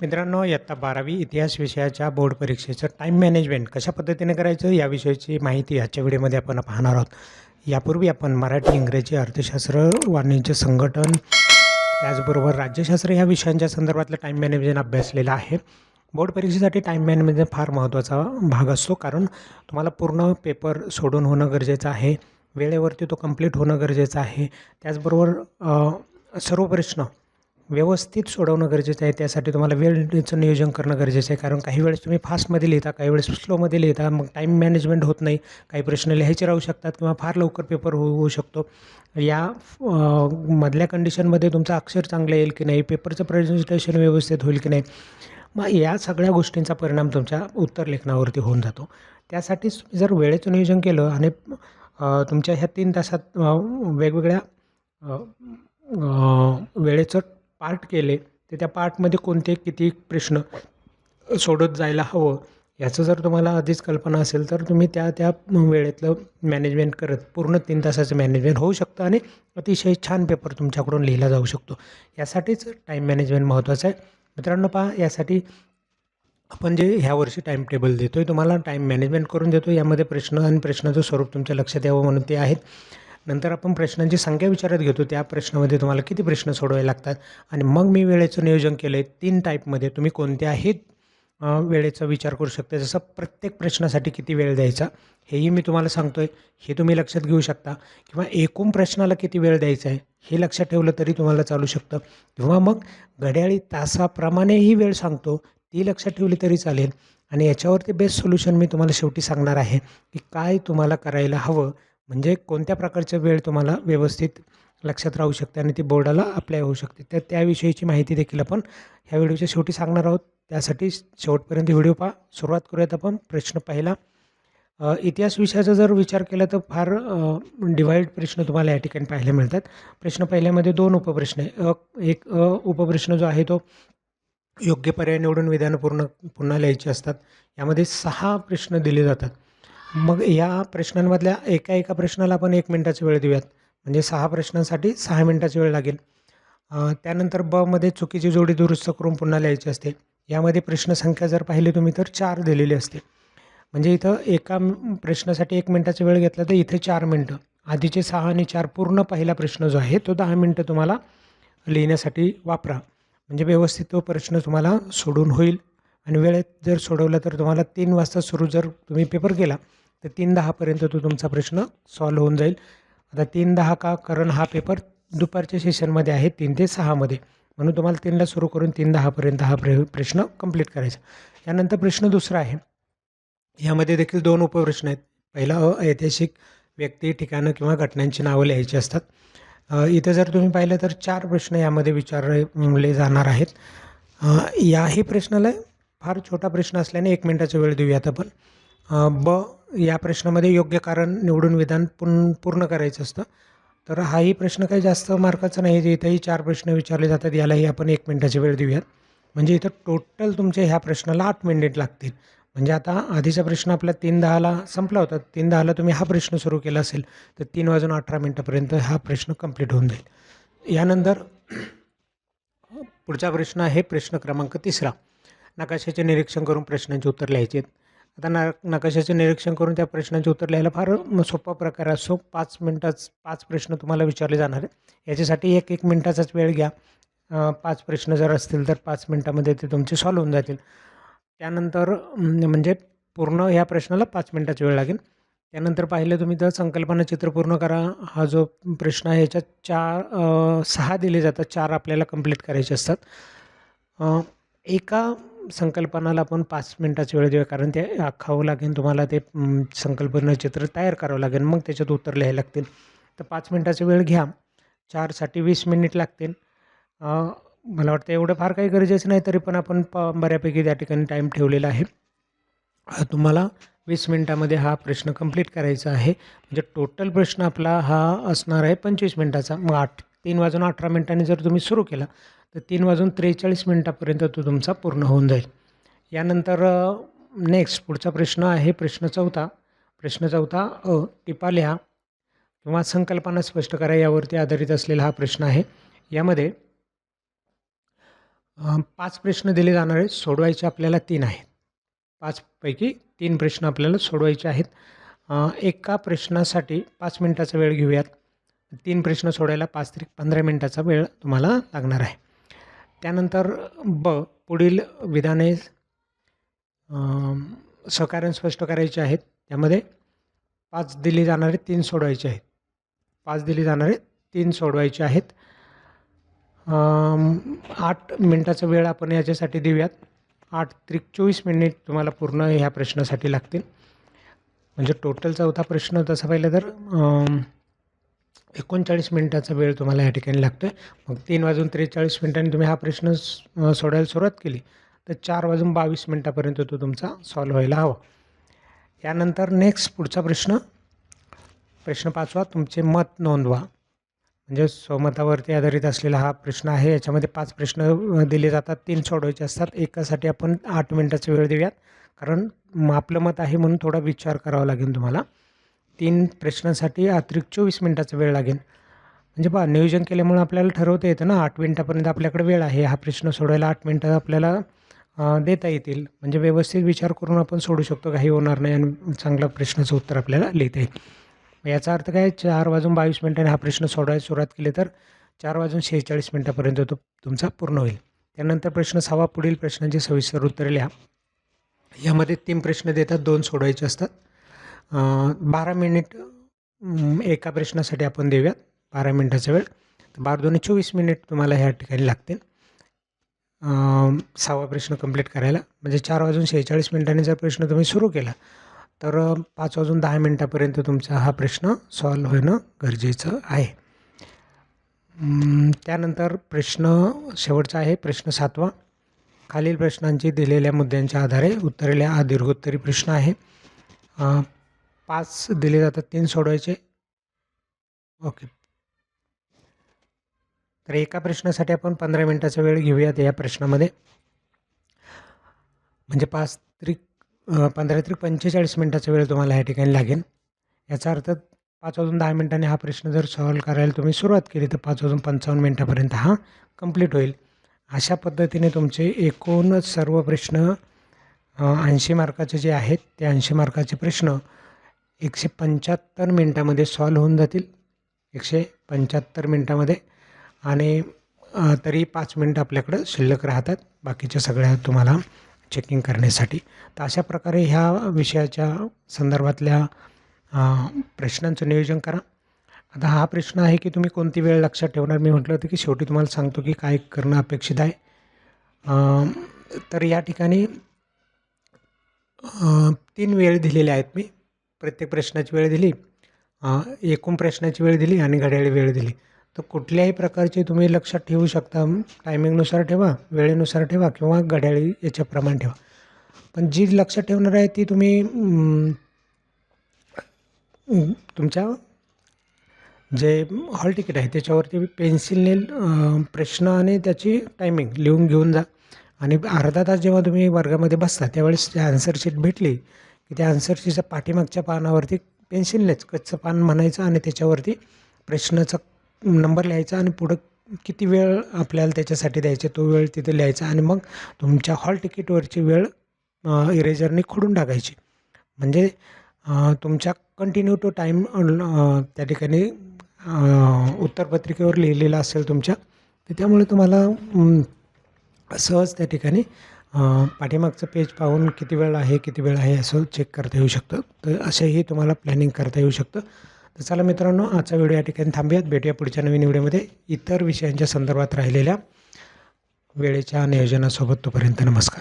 मित्रांनो इयत्ता बारावी इतिहास विषयाच्या बोर्ड परीक्षेचं टाईम मॅनेजमेंट कशा पद्धतीने करायचं याविषयीची माहिती आजच्या व्हिडिओमध्ये आपण पाहणार आहोत. यापूर्वी आपण मराठी इंग्रजी अर्थशास्त्र वाणिज्य संघटन त्याचबरोबर राज्यशास्त्र या विषयांच्या संदर्भातलं टाईम मॅनेजमेंट अभ्यासलेलं आहे. बोर्ड परीक्षेसाठी टाईम मॅनेजमेंट फार महत्त्वाचा भाग असतो कारण तुम्हाला पूर्ण पेपर सोडून होणं गरजेचं आहे वेळेवरती तो कंप्लीट होणं गरजेचं आहे. त्याचबरोबर सर्व प्रश्न व्यवस्थित सोडवणं गरजेचं आहे. त्यासाठी तुम्हाला वेळेचं नियोजन करणं गरजेचं आहे. कारण काही वेळेस तुम्ही फास्टमध्ये लिहिता काही वेळेस स्लोमध्ये लिहिता मग टाईम मॅनेजमेंट होत नाही. काही प्रश्न लिहायचे राहू शकतात किंवा फार लवकर पेपर होऊ होऊ शकतो. या मधल्या कंडिशनमध्ये तुमचं अक्षर चांगलं येईल की नाही पेपरचं प्रेझेंटेशन व्यवस्थित होईल की नाही मग या सगळ्या गोष्टींचा परिणाम तुमच्या उत्तर लेखनावरती होऊन जातो. त्यासाठीच जर वेळेचं नियोजन केलं आणि तुमच्या ह्या तीन तासात वेगवेगळ्या वेळेचं पार्ट केले तर त्या पार्टमध्ये कोणते किती प्रश्न सोडत जायला हवं याचं जर तुम्हाला आधीच कल्पना असेल तर तुम्ही त्या त्या वेळेतलं मॅनेजमेंट करत पूर्ण तीन तासाचं मॅनेजमेंट होऊ शकतं आणि अतिशय छान पेपर तुमच्याकडून लिहिला जाऊ शकतो. यासाठीच टाईम मॅनेजमेंट महत्त्वाचं आहे. मित्रांनो पहा यासाठी आपण जे ह्या वर्षी टाईम टेबल देतो आहे तुम्हाला टाईम मॅनेजमेंट करून देतो यामध्ये प्रश्न आणि प्रश्नाचं स्वरूप तुमच्या लक्षात यावं म्हणून ते आहेत. नंतर आपण प्रश्नांची संख्या विचारत घेतो. त्या प्रश्नामध्ये तुम्हाला किती प्रश्न सोडवावे लागतात? आणि मग मी वेळेचं नियोजन केलं आहे तीन टाईपमध्ये तुम्ही कोणत्याही वेळेचा विचार करू शकता. जसं प्रत्येक प्रश्नासाठी किती वेळ द्यायचा? हेही मी तुम्हाला सांगतो आहे हे तुम्ही लक्षात घेऊ शकता. किंवा एकूण प्रश्नाला किती वेळ द्यायचा आहे? हे लक्षात ठेवलं तरी तुम्हाला चालू शकतं. किंवा मग घड्याळी तासाप्रमाणेही वेळ सांगतो. ती लक्षात ठेवली तरी चालेल. आणि याच्यावरती बेस्ट सोल्युशन मी तुम्हाला शेवटी सांगणार आहे. की काय तुम्हाला करायला हवं? म्हणजे कोणत्या प्रकारचं वेळ तुम्हाला व्यवस्थित लक्षात राहू शकते आणि ती बोर्डाला अप्लाय होऊ शकते? तर त्याविषयीची माहिती देखील आपण ह्या व्हिडिओच्या शेवटी सांगणार आहोत. त्यासाठी शेवटपर्यंत व्हिडिओ पहा. सुरुवात करूयात आपण. प्रश्न पहिला इतिहास विषयाचा जर विचार केला तर फार डिवाइड प्रश्न तुम्हाला या ठिकाणी पाहायला मिळतात. प्रश्न पहिल्यामध्ये दोन उपप्रश्न आहे. एक उपप्रश्न जो आहे तो योग्य पर्याय निवडून विधानं पूर्ण पुन्हा लिहायची असतात. यामध्ये सहा प्रश्न दिले जातात. मग या प्रश्नांमधल्या एका एका प्रश्नाला आपण एक मिनटाचा वेळ देऊयात. म्हणजे सहा प्रश्नांसाठी सहा मिनटाची वेळ लागेल. त्यानंतर ब मध्ये चुकीची जोडी दुरुस्त करून पुन्हा लिहायची असते. यामध्ये प्रश्नसंख्या जर पाहिली तुम्ही तर चार दिलेली असते. म्हणजे इथं एका प्रश्नासाठी एक मिनटाचा वेळ घेतला तर इथे चार मिनटं. आधीचे सहा आणि चार पूर्ण पहिला प्रश्न जो आहे तो दहा मिनटं तुम्हाला लिहिण्यासाठी वापरा. म्हणजे व्यवस्थित तो प्रश्न तुम्हाला सोडून होईल. आणि वेळेत जर सोडवला तर तुम्हाला तीन वाजता सुरू जर तुम्ही पेपर केला तर तीन दहापर्यंत तो तुमचा प्रश्न सॉल्व होऊन जाईल. आता तीन दहा का? कारण हा पेपर दुपारच्या सेशनमध्ये आहे तीन ते सहामध्ये म्हणून तुम्हाला तीनला सुरू करून तीन दहापर्यंत हा प्र प्रश्न कंप्लीट करायचा. यानंतर प्रश्न दुसरा आहे. यामध्ये देखील दोन उपप्रश्न आहेत. पहिला अ, ऐतिहासिक व्यक्ती ठिकाणं किंवा घटनांची नावं लिहायची असतात. इथं जर तुम्ही पाहिलं तर चार प्रश्न यामध्ये विचारले जाणार आहेत. याही प्रश्नाला फार छोटा प्रश्न असल्याने एक मिनटाचा वेळ देऊयात आपण. ब या प्रश्नामध्ये योग्य कारण निवडून विधान पूर्ण पूर्ण करायचं असतं. तर हाही प्रश्न काही जास्त मार्काचा नाही इथंही चार प्रश्न विचारले जातात यालाही आपण एक मिनटाची वेळ देऊयात. म्हणजे इथं टोटल तुमच्या ह्या प्रश्नाला आठ मिनिट लागतील. म्हणजे आता आधीचा प्रश्न आपला तीन दहाला संपला होता. तीन दहाला तुम्ही हा प्रश्न सुरू केला असेल तर तीन वाजून अठरा मिनटापर्यंत हा प्रश्न कंप्लीट होऊन जाईल. यानंतर पुढचा प्रश्न आहे प्रश्न क्रमांक तिसरा. नकाशाचे निरीक्षण करून प्रश्नांची उत्तर लिहायची. आहेत आता ना नकाशाचे निरीक्षण करून त्या प्रश्नांचे उत्तर लिहायला फार सोपा प्रकार असो पाच मिनटाच पाच प्रश्न तुम्हाला विचारले जाणार आहेत. याच्यासाठी एक एक मिनटाचाच वेळ घ्या. पाच प्रश्न जर असतील तर पाच मिनटामध्ये ते तुमचे सॉल्व होऊन जातील. त्यानंतर म्हणजे पूर्ण ह्या प्रश्नाला पाच मिनटाचा वेळ लागेल. त्यानंतर पाहिलं तुम्ही तर संकल्पना चित्र पूर्ण करा. हा जो प्रश्न आहे याच्यात चार सहा दिले जातात. चार आपल्याला कंप्लीट करायचे असतात. एका संकल्पनाला आपण पाच मिनटाचा वेळ देऊया कारण ते आखावं लागेल तुम्हाला ते संकल्पना चित्र तयार करावं लागेल मग त्याच्यात उत्तर लिहायला लागतील. तर पाच मिनटाचा वेळ घ्या चारसाठी वीस मिनिट लागतील. मला वाटतं एवढं फार काही गरजेचं नाही तरी पण आपण प बऱ्यापैकी त्या ठिकाणी टाईम ठेवलेला आहे. तुम्हाला वीस मिनटामध्ये हा प्रश्न कंप्लीट करायचा आहे. म्हणजे टोटल प्रश्न आपला हा असणार आहे पंचवीस मिनटाचा. मग आठ तीन वाजून अठरा मिनटांनी जर तुम्ही सुरू केला तर तीन वाजून त्रेचाळीस मिनटापर्यंत तो तुमचा पूर्ण होऊन जाईल. यानंतर नेक्स्ट पुढचा प्रश्न आहे प्रश्न चौथा. प्रश्न चौथा अ टिपा लिहा किंवा संकल्पना स्पष्ट करा यावरती आधारित असलेला हा प्रश्न आहे. यामध्ये पाच प्रश्न दिले जाणार आहेत सोडवायचे आपल्याला तीन आहेत. पाचपैकी तीन प्रश्न आपल्याला सोडवायचे आहेत. एका प्रश्नासाठी पाच मिनटाचा वेळ घेऊयात. तीन प्रश्न सोडायला पाच ते पंधरा मिनटाचा वेळ तुम्हाला लागणार आहे. त्यानंतर ब पुढील विधाने सहकार्य स्पष्ट करायचे आहेत. त्यामध्ये पाच दिली जाणारे तीन सोडवायचे आहेत. पाच दिली जाणारे तीन सोडवायचे आहेत. आठ मिनटाचा वेळ आपण याच्यासाठी देऊयात. आठ त्रिक चोवीस मिनिट तुम्हाला पूर्ण ह्या प्रश्नासाठी लागतील. म्हणजे टोटल चौथा प्रश्न तसा पाहिलं तर एकोणचाळीस मिनटाचा वेळ तुम्हाला या ठिकाणी लागतो आहे मग तीन वाजून त्रेचाळीस मिनटांनी तुम्ही हा प्रश्न सोडायला सुरुवात केली तर चार वाजून बावीस मिनटापर्यंत तो तुमचा सॉल्व व्हायला हवा. यानंतर नेक्स्ट पुढचा प्रश्न. प्रश्न पाचवा तुमचे मत नोंदवा. म्हणजे स्वमतावरती आधारित असलेला हा प्रश्न आहे. याच्यामध्ये पाच प्रश्न दिले जातात. तीन सोडवायचे असतात. एकासाठी आपण आठ मिनटाचा वेळ देऊयात. कारण म- आपलं मत आहे म्हणून थोडा विचार करावा लागेल तुम्हाला. तीन प्रश्नांसाठी अतिरिक्त चोवीस मिनटाचा वेळ लागेल. म्हणजे पहा नियोजन केल्यामुळे आपल्याला ठरवता येतं ना आठ मिनटापर्यंत आपल्याकडे वेळ आहे. हा प्रश्न सोडायला आठ मिनटं आपल्याला देता येतील. म्हणजे व्यवस्थित विचार करून आपण सोडू शकतो. काही होणार नाही आणि चांगला प्रश्नाचं उत्तर आपल्याला लिहिता येईल. याचा अर्थ काय? चार वाजून बावीस मिनटाने हा प्रश्न सोडायला सुरुवात केली तर चार वाजून शेहेचाळीस मिनटापर्यंत तो तुमचा पूर्ण होईल. त्यानंतर प्रश्न सहावा पुढील प्रश्नांची सविस्तर उत्तरे लिहा. यामध्ये तीन प्रश्न देतात दोन सोडवायचे असतात. बारा मिनिट एका प्रश्नासाठी आपण देऊयात बारा मिनिटाचा वेळ. तर बारा दोन्ही चोवीस मिनिट तुम्हाला ह्या ठिकाणी लागतील. सहावा प्रश्न कंप्लीट करायला. म्हणजे चार वाजून शेहेचाळीस मिनिटांनी जर प्रश्न तुम्ही सुरू केला तर पाच वाजून दहा मिनटापर्यंत तुमचा हा प्रश्न सॉल्व होणं गरजेचं आहे. त्यानंतर प्रश्न शेवटचा आहे प्रश्न सातवा. खालील प्रश्नांची दिलेल्या मुद्द्यांच्या आधारे उत्तरे हा दीर्घोत्तरी प्रश्न आहे. पाच दिले जातात तीन सोडवायचे. ओके. तर एका प्रश्नासाठी आपण पंधरा मिनटाचा वेळ घेऊयात या प्रश्नामध्ये. म्हणजे पाच त्रिक पंधरा त्रिक पंचेचाळीस मिनटाचा वेळ तुम्हाला या ठिकाणी लागेल. याचा अर्थ पाच वाजून दहा मिनटांनी हा प्रश्न जर सॉल्व करायला तुम्ही सुरुवात केली तर पाच वाजून पंचावन्न मिनटापर्यंत हा कंप्लीट होईल. अशा पद्धतीने तुमचे एकूणच सर्व प्रश्न ऐंशी मार्काचे जे आहेत ते ऐंशी मार्काचे प्रश्न एकशे पंच्याहत्तर मिनटामध्ये सॉल्व होऊन जातील. एकशे पंच्याहत्तर मिनटामध्ये. आणि तरी पाच मिनटं आपल्याकडं शिल्लक राहतात. बाकीच्या सगळ्या तुम्हाला चेकिंग करण्यासाठी. तर अशा प्रकारे ह्या विषयाच्या संदर्भातल्या प्रश्नांचं नियोजन करा. आता हा प्रश्न आहे की तुम्ही कोणती वेळ लक्षात ठेवणार? मी म्हटलं होतं की शेवटी तुम्हाला सांगतो की काय करणं अपेक्षित आहे. तर या ठिकाणी तीन वेळ दिलेल्या आहेत मी. प्रत्येक प्रश्नाची वेळ दिली एकूण प्रश्नाची वेळ दिली आणि घड्याळी वेळ दिली. तर कुठल्याही प्रकारची तुम्ही लक्षात ठेवू शकता टायमिंगनुसार ठेवा वेळेनुसार ठेवा किंवा घड्याळी याच्याप्रमाणे ठेवा. पण जी लक्षात ठेवणार आहे ती तुम्ही तुमच्या जे हॉल तिकीट आहे त्याच्यावरती पेन्सिलने प्रश्न आणि त्याची टायमिंग लिहून घेऊन जा. आणि अर्धा तास जेव्हा तुम्ही वर्गामध्ये बसता त्यावेळेस त्या आन्सर शीट भेटली की त्या आन्सरशीटच्या पाठीमागच्या पानावरती पेन्सिलनेच कच्चं पान म्हणायचं आणि त्याच्यावरती प्रश्नाचा नंबर लिहायचा आणि पुढं किती वेळ आपल्याला त्याच्यासाठी द्यायचा तो वेळ तिथे लिहायचा आणि मग तुमच्या हॉल तिकीटवरची वेळ इरेजरने खोडून टाकायची. म्हणजे तुमच्या कंटिन्यू टू टाईम त्या ठिकाणी उत्तरपत्रिकेवर लिहिलेलं असेल तुमच्या तर त्यामुळे तुम्हाला सहज त्या ठिकाणी पाठीमागचं पेज पाहून किती वेळ आहे किती वेळ आहे असं चेक करता येऊ शकतं. तर असेही तुम्हाला प्लॅनिंग करता येऊ शकतं. तर चला मित्रांनो आजचा व्हिडिओ या ठिकाणी थांबूयात. भेटूया पुढच्या नवीन व्हिडिओमध्ये इतर विषयांच्या संदर्भात राहिलेल्या वेळेच्या नियोजनासोबत तोपर्यंत नमस्कार.